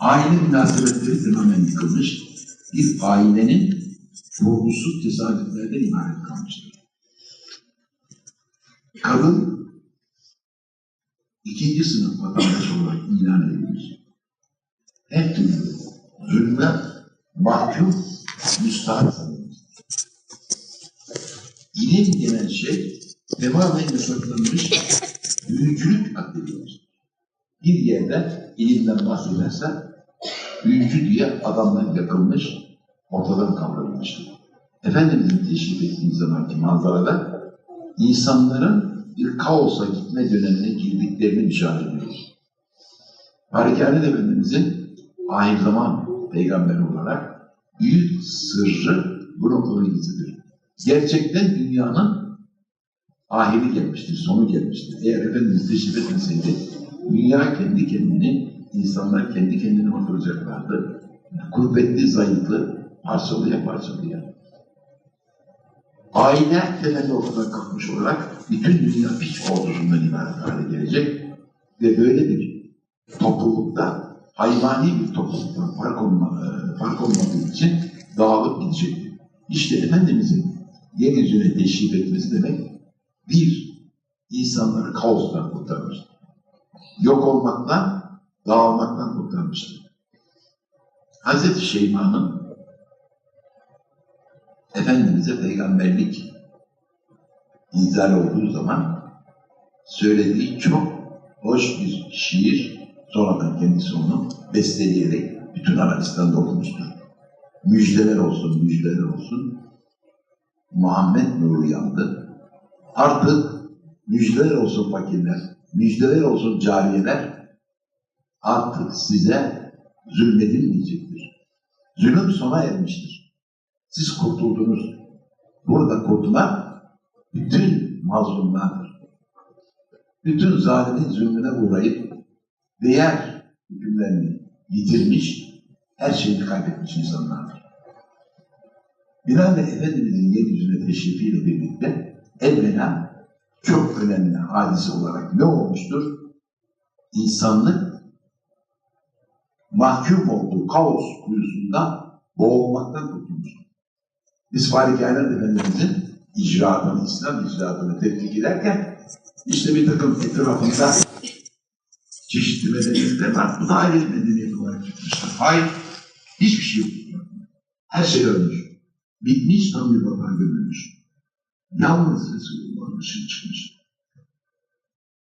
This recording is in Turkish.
aile münasebetleri tamamen yıkılmış, bir ailenin ruhsuz tesadüflerden ibaret kalmıştır. Kadın ikinci sınıf vatandaş olarak ilan edilmiş. Her türlü zulme mahkum müstahak. İlim denen şey tamamen yasaklanmış, büyücülük addedilmiş. Bir yerde ilimden bahsederse büyücü diye adamlar yakılmış, ortadan kaldırılmıştır. Efendimizin teşrif ettiği zamanki manzarada insanların bir kaosa gitme dönemine girdiklerini müşahede ediyoruz. Harikâne Efendimizin ahir zaman peygamberi olarak büyük sırrı bunun koruyucudur. Gerçekten dünyanın ahiri gelmiştir, sonu gelmiştir. Eğer Efendimiz teşrif etmeseydi, dünya kendi kendini, insanlar kendi kendine oturacaklardı. Kuvvetli, zayıflı, parçalıya parçalıya. Aile temelde ortadan kalkmış olarak bütün dünya piç ordusundan ibaret hale gelecek ve böyle bir toplulukta hayvani bir topluluktan fark, olma, e, fark olmadığı için dağılıp gidecektir. İşte Efendimizin yeryüzüne teşrif etmesi demek bir, insanları kaostan kurtarmıştır. Yok olmaktan, dağılmaktan kurtarmıştır. Hazreti Şeyma'nın Efendimiz'e peygamberlik izah olduğu zaman söylediği çok hoş bir şiir, sonradan kendisi onu besteleyerek bütün Arabistan'da okumuştur. Müjdeler olsun, müjdeler olsun. Muhammed nuru yandı. Artık müjdeler olsun fakirler, müjdeler olsun cariyeler. Artık size zulmedilmeyecektir. Zulüm sona ermiştir. Siz kurtuldunuz. Burada kurtulan bütün mazlumlardır. Bütün zalimin zulmüne uğrayıp değer hükümlerini yitirmiş, her şeyini kaybetmiş insanlardır. Binaenle Efendimiz'in yeryüzüne teşrifiyle birlikte evvela çok önemli hadise olarak ne olmuştur? İnsanlık mahkum olduğu kaos kuyusunda boğulmaktan kurtulmuştur. Biz Fahri Kainat Efendimiz'in icraatını, İslam icraatını tepki ederken işte bir takım etrafında çeşitli medeniyetler var. Bu da ayrı bir medeniyet olarak çıkmıştır. Hayır, hiçbir şey yok. Her şey ölmüş. Bitmiş, tam bir vatan gömülmüş. Yalnız Resulullah'ın ışığı çıkmış.